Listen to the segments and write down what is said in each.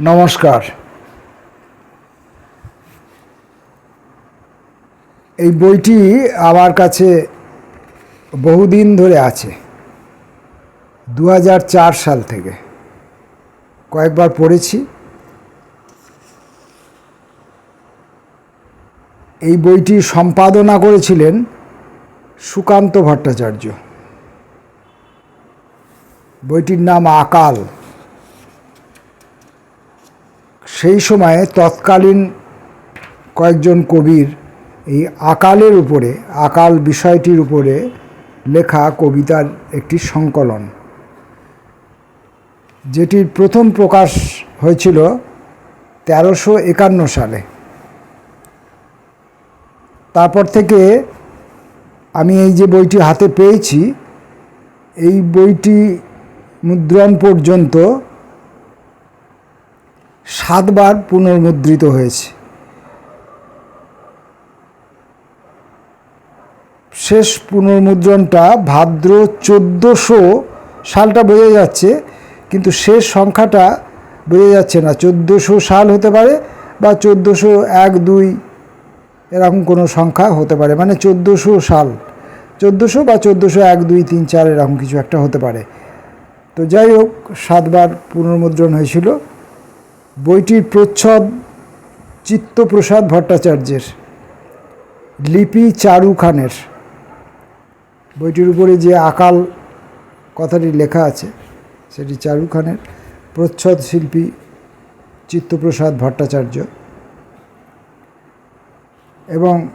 নমস্কার। এই বইটি আমার কাছে বহুদিন ধরে আছে দু হাজার চার সাল থেকে। কয়েকবার পড়েছি। এই বইটি সম্পাদনা করেছিলেন সুকান্ত ভট্টাচার্য। বইটির নাম আকাল। সেই সময়ে তৎকালীন কয়েকজন কবির এই আকালের উপরে, আকাল বিষয়টির উপরে লেখা কবিতার একটি সংকলন। যেটির প্রথম প্রকাশ হয়েছিল তেরোশো একান্ন সালে। তারপর থেকে আমি এই যে বইটি হাতে পেয়েছি, এই বইটি মুদ্রণ পর্যন্ত সাতবার পুনর্মুদ্রিত হয়েছে। শেষ পুনর্মুদ্রণটা ভাদ্র চোদ্দোশো সালটা বোঝা যাচ্ছে, কিন্তু শেষ সংখ্যাটা বোঝা যাচ্ছে না। চোদ্দোশো সাল হতে পারে বা চোদ্দোশো এক দুই এরকম কোনো সংখ্যা হতে পারে মানে চোদ্দোশো সাল। চোদ্দোশো বা চোদ্দোশো এক দুই তিন চার এরকম কিছু একটা হতে পারে। তো যাই হোক, সাতবার পুনর্মুদ্রণ হয়েছিল। বইটির প্রচ্ছদ চিত্তপ্রসাদ ভট্টাচার্যের, লিপি চারু খানের। বইটির উপরে যে আকাল কথাটি লেখা আছে, সেটি চারু খানের। প্রচ্ছদ শিল্পী চিত্তপ্রসাদ ভট্টাচার্য। এবং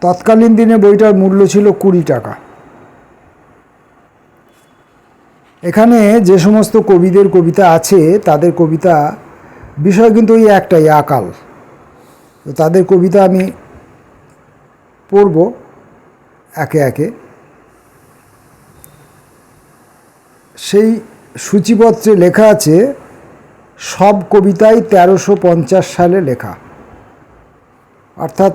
তৎকালীন দিনে বইটার মূল্য ছিল কুড়ি টাকা। এখানে যে সমস্ত কবিদের কবিতা আছে, তাদের কবিতা বিষয় কিন্তু ওই একটাই, আকাল। তো তাদের কবিতা আমি পড়ব একে একে। সেই সূচিপত্রে লেখা আছে, সব কবিতাই তেরোশো পঞ্চাশ সালে লেখা। অর্থাৎ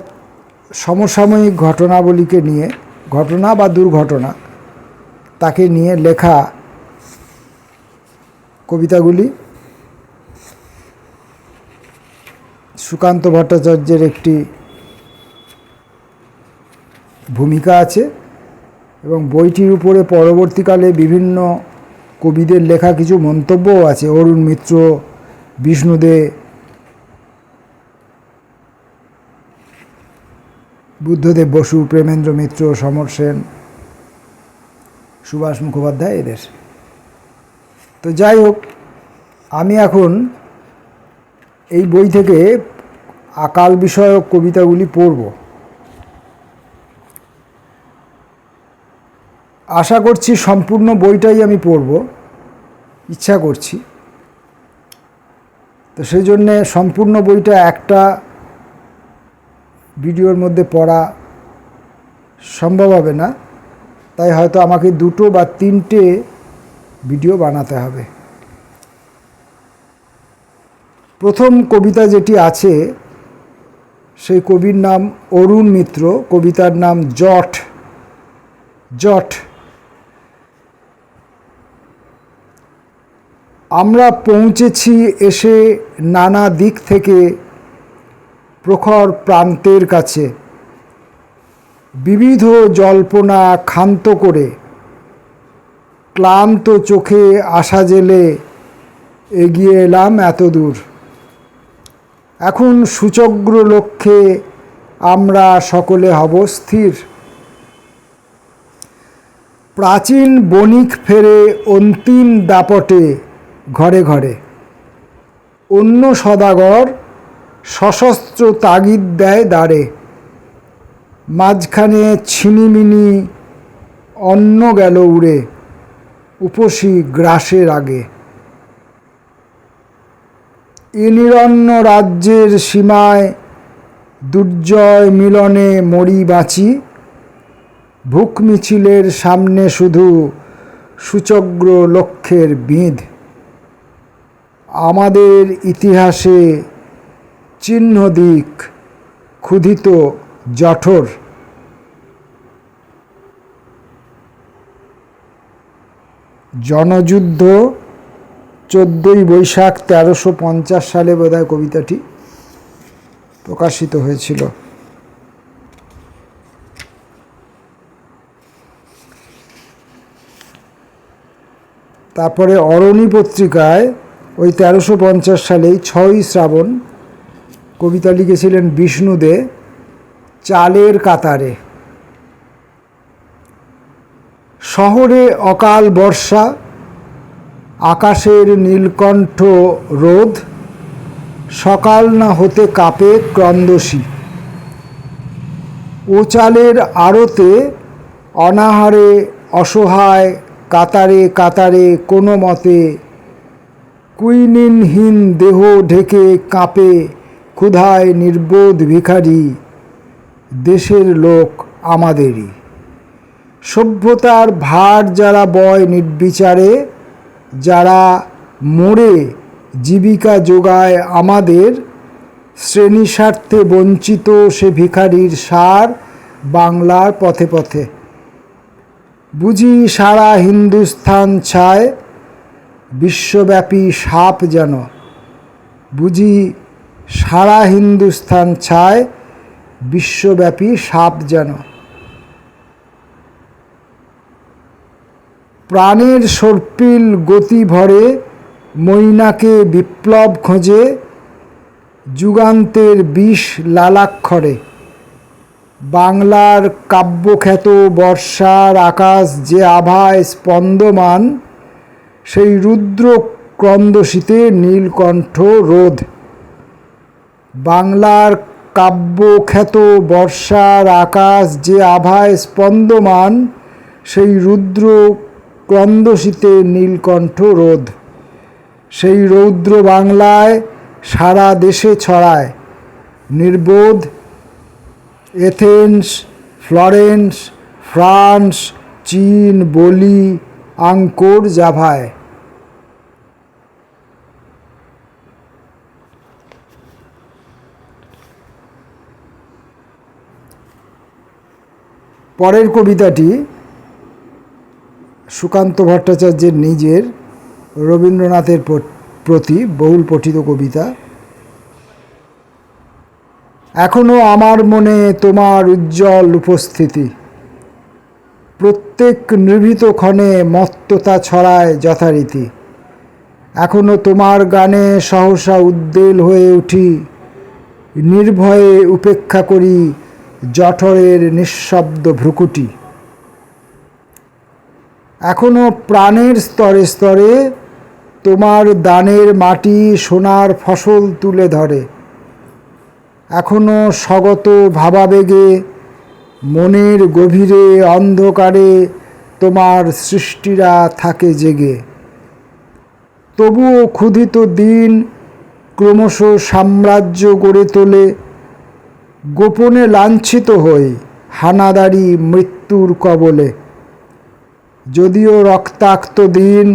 সমসাময়িক ঘটনাবলীকে নিয়ে, ঘটনা বা দুর্ঘটনা, তাকে নিয়ে লেখা কবিতাগুলি। সুকান্ত ভট্টাচার্যের একটি ভূমিকা আছে এবং বইটির উপরে পরবর্তীকালে বিভিন্ন কবিদের লেখা কিছু মন্তব্যও আছে। অরুণ মিত্র বিষ্ণুদে বুদ্ধদেব বসু, প্রেমেন্দ্র মিত্র, সমর সেন, সুভাষ মুখোপাধ্যায় এদের। তো যাই হোক, আমি এখন এই বই থেকে আকাল বিষয়ক কবিতাগুলি পড়ব। আশা করছি সম্পূর্ণ বইটাই আমি পড়ব। ইচ্ছা করছি। তো সেই জন্যে সম্পূর্ণ বইটা একটা ভিডিওর মধ্যে পড়া সম্ভব হবে না। তাই হয়তো আমাকে দুটো বা তিনটে ভিডিও বানাতে হবে। প্রথম কবিতা যেটি আছে সেই কবির নাম অরুণ মিত্র, কবিতার নাম জট। জট। আমরা পৌঁছেছি এসে নানা দিক থেকে প্রখর প্রান্তের কাছে। বিবিধ জল্পনা ক্ষান্ত করে, ক্লান্ত চোখে আশা জেলে এগিয়ে এলাম এত দূর এখন সূচগ্র লক্ষ্যে আমরা সকলে হব স্থির। প্রাচীন বণিক ফেরে অন্তিম দাপটে ঘরে ঘরে। অন্য সদাগর সশস্ত্র তাগিদ দেয় দাঁড়ে মাঝখানে ছিনিমিনি অন্ন গেল উড়ে, উপসী গ্রাসের আগে। ইনিরণ্য রাজ্যের সীমায় দুর্জয় মিলনে মরি বাঁচি। ভুক মিছিলের সামনে শুধু সুচগ্র লক্ষ্যের বিঁধ। আমাদের ইতিহাসে চিহ্ন দিক ক্ষুধিত জঠর। জনযুদ্ধ চোদ্দোই বৈশাখ তেরোশো পঞ্চাশ সালে বোধহয় কবিতাটি প্রকাশিত হয়েছিল। তারপরে অরণি পত্রিকায় ওই তেরোশো পঞ্চাশ সালেই ছয়ই শ্রাবণ কবিতা লিখেছিলেন বিষ্ণুদে চালের কাতারে। শহরে অকাল বর্ষা আকাশের নীলকণ্ঠ রোদ সকাল না হতে কাপে ক্রন্দসী ওচালের চালের আড়তে অনাহারে অসহায় কাতারে কাতারে কোনো মতে কুইনিনহীন দেহ ঢেকে কাঁপে ক্ষুধায় নির্বোধ ভিখারি, দেশের লোক আমাদেরই। সভ্যতার ভার যারা বয় নির্বিচারে যারা মরে জীবিকা যোগায় আমাদের শ্রেণি স্বার্থে বঞ্চিত সে ভিখারির সার বাংলার পথে পথে। বুঝি সারা হিন্দুস্থান ছায় বিশ্বব্যাপী সাপ যেন। বুঝি সারা হিন্দুস্থান ছায় বিশ্বব্যাপী সাপ যেন। প্রাণের সর্পিল গতি ভরে মৈনাকে বিপ্লব খোঁজে, যুগান্তের বিষ লালাক্ষরে। বাংলার কাব্যখ্যাত বর্ষার আকাশ যে আভায় স্পন্দমান, সেই রুদ্র ক্রন্দশীতে নীলকণ্ঠ রোধ। বাংলার কাব্যখ্যাত বর্ষার আকাশ যে আভায় স্পন্দমান, সেই রুদ্র ক্রন্দশীতে নীলকণ্ঠ রোধ। সেই রৌদ্র বাংলায় সারা দেশে ছড়ায়। নির্বোধ এথেন্স, ফ্লরেন্স, ফ্রান্স, চীন, বলি, আঙ্কোর জাভায়। পরের কবিতাটি সুকান্ত ভট্টাচার্যের নিজের রবীন্দ্রনাথের প্রতি বহুল পঠিত কবিতা। এখনও আমার মনে তোমার উজ্জ্বল উপস্থিতি। প্রত্যেক নির্ভীত ক্ষণে মত্ততা ছড়ায় যথারীতি। এখনও তোমার গানে সহসা উদ্বেল হয়ে উঠি, নির্ভয়ে উপেক্ষা করি জঠরের নিঃশব্দ ভ্রুকুটি। এখনও প্রাণের স্তরে স্তরে তোমার দানের মাটি সোনার ফসল তুলে ধরে। এখনও স্বগত ভাবাবেগে মনের গভীরে অন্ধকারে তোমার সৃষ্টিরা থাকে জেগে। তবুও ক্ষুধিত দিন ক্রমশ সাম্রাজ্য গড়ে তোলে, গোপনে লাঞ্ছিত হই হানাদারি মৃত্যুর কবলে। যদিও রক্তাক্ত দিন,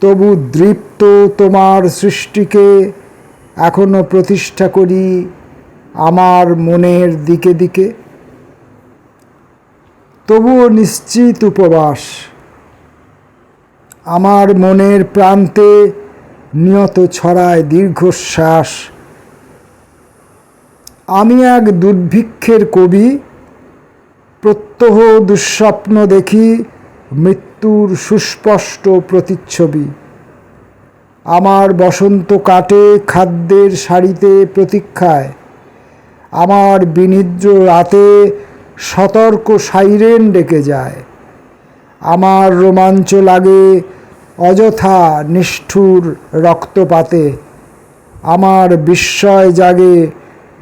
তবু দৃপ্ত তোমার সৃষ্টিকে এখনও প্রতিষ্ঠা করি আমার মনের দিকে দিকে। তবুও নিশ্চিত উপবাস, আমার মনের প্রান্তে নিয়ত ছড়ায় দীর্ঘশ্বাস। আমি এক দুর্ভিক্ষের কবি, প্রত্যহ দুঃস্বপ্ন দেখি মৃত্যুর সুস্পষ্ট প্রতিচ্ছবি। আমার বসন্ত কাটে খাদ্যের শাড়িতে প্রতীক্ষায়। আমার বিনিদ্র রাতে সতর্ক সাইরেন ডেকে যায়। আমার রোমাঞ্চ লাগে অযথা নিষ্ঠুর রক্তপাতে। আমার বিস্ময় জাগে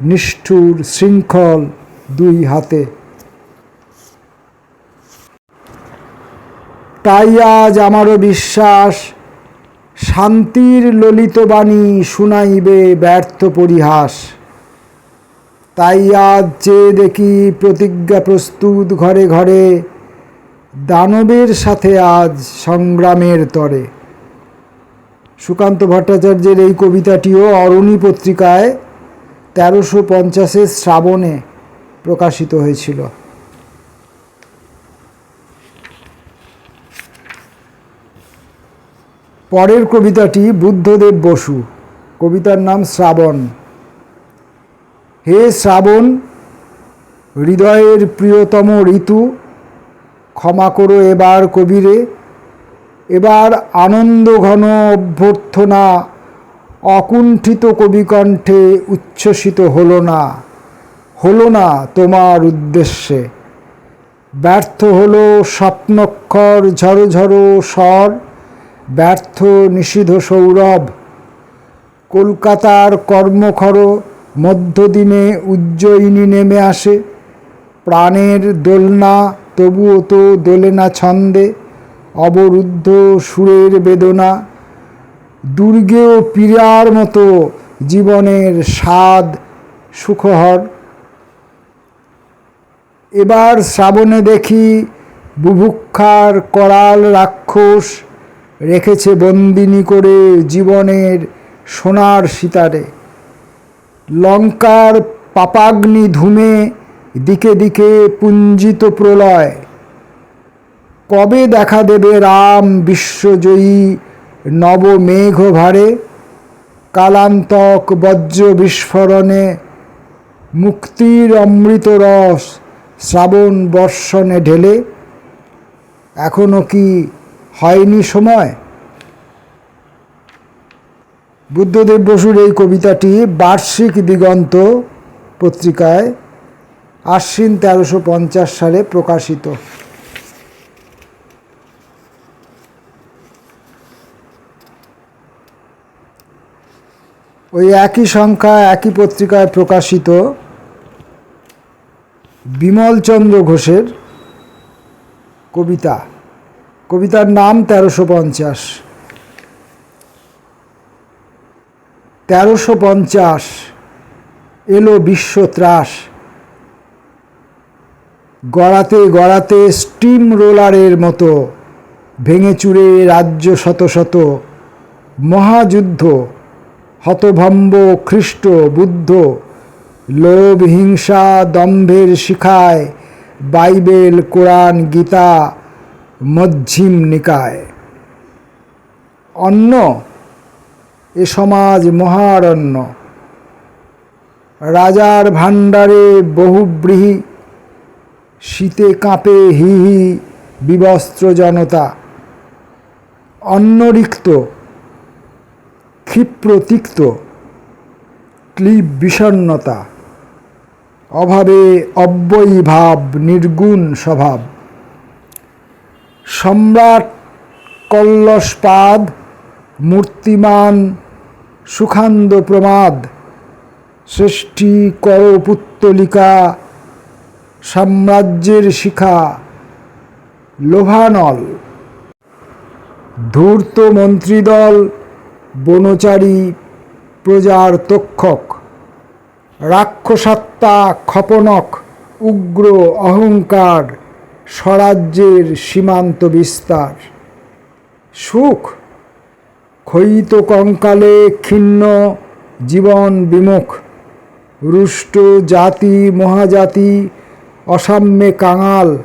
নিষ্ঠুর শৃঙ্খল দুই হাতে। তাই আজ আমারও বিশ্বাস, শান্তির ললিত বাণী শুনাইবে ব্যর্থ পরিহাস। তাই আজ চেয়ে দেখি প্রতিজ্ঞা প্রস্তুত ঘরে ঘরে, দানবের সাথে আজ সংগ্রামের তরে। সুকান্ত ভট্টাচার্যের এই কবিতাটিও অরণি পত্রিকায় তেরোশো পঞ্চাশের শ্রাবণে প্রকাশিত হয়েছিল। পরের কবিতাটি বুদ্ধদেব বসু। কবিতার নাম শ্রাবণ। হে শ্রাবণ, হৃদয়ের প্রিয়তম ঋতু, ক্ষমা করো এবার কবিরে। এবার আনন্দ ঘন অভ্যর্থনা, অকুণ্ঠিত কবিকণ্ঠে উচ্ছ্বসিত হলো না। হলো না তোমার উদ্দেশ্যে। ব্যর্থ হলো স্বপ্নক্ষর ঝড়ো ঝড়ো স্বর। ব্যর্থ নিষিদ্ধ সৌরভ। কলকাতার কর্মখর মধ্যদিনে উজ্জয়িনী নেমে আসে। প্রাণের দোলনা তবুও তো দোলে না ছন্দে। অবরুদ্ধ সুরের বেদনা। দুর্গেও পীড়ার মতো জীবনের স্বাদ সুখহর। এবার শ্রাবণে দেখি বুভুক্ষার করাল রাক্ষস রেখেছে বন্দিনী করে জীবনের সোনার সিতারে। লঙ্কার পাপাগ্নি ধুমে দিকে দিকে পুঞ্জিত প্রলয়। কবে দেখা দেবে রাম বিশ্বজয়ী নবমেঘ ভারে? কালান্তক বজ্র বিস্ফোরণে মুক্তির অমৃত রস শ্রাবণ বর্ষণে ঢেলে। এখনও কি হয়নি সময়। বুদ্ধদেব বসুর এই কবিতাটি বার্ষিক দিগন্ত পত্রিকায় আশ্বিন তেরোশো পঞ্চাশ সালে প্রকাশিত। ওই একই সংখ্যা, একই পত্রিকায় প্রকাশিত বিমলচন্দ্র ঘোষের কবিতা। কবিতার নাম তেরোশো পঞ্চাশ। তেরোশো পঞ্চাশ, এলো বিশ্ব ত্রাস। গড়াতে গড়াতে স্টিম রোলারের মতো ভেঙে চুরে রাজ্য শত শত মহাযুদ্ধ, হতভম্ব খ্রিস্ট বুদ্ধ লোভ হিংসা দম্ভের শিখায় বাইবেল, কোরআন, গীতা মধ্যিম নিকায়। অন্য এ সমাজ মহারণ্য। রাজার ভাণ্ডারে বহুব্রীহি, শীতে কাঁপে হি হি বিবস্ত্র জনতা। অন্নরিক্ত ক্ষিপ্র তিক্ত ক্লিব বিষণ্নতা অভাবে অব্যয়ী ভাব নির্গুণ স্বভাব। সম্রাট কল্লসপাদ, মূর্তিমান সুখান্দ প্রমাদ, সৃষ্টি করপুত্তলিকা, সাম্রাজ্যের শিখা লোভানল। ধূর্ত মন্ত্রীদল, বনচারী প্রজার তক্ষক রাক্ষসাত্মা খপনক, উগ্র অহংকার স্বরাজ্যের সীমান্ত বিস্তার। সুখ, ক্ষয়িত কঙ্কালে ক্ষীণ জীবন বিমুখ, রুষ্ট জাতি মহাজাতি অসাম্যে কাঙাল,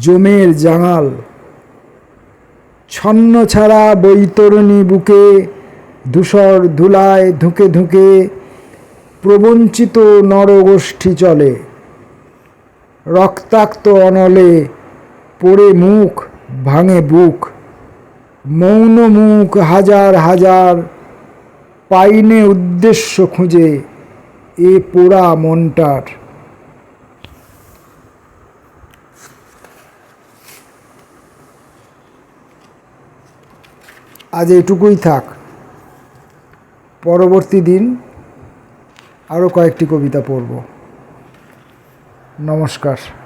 জমের জাঙাল। ছন্ন ছাড়া বৈতরণী বুকে ধূসর ধুলায় ধুকে ধুকে প্রবঞ্চিত নরগোষ্ঠী চলে। রক্তাক্ত অনলে পড়ে মুখ ভাঙে বুক। মৌন মুখ হাজার হাজার পাইনে উদ্দেশ্য খুঁজে এ পোড়া মনটার। আজ এটুকুই থাক। পরবর্তী দিন আরও কয়েকটি কবিতা পড়ব। নমস্কার।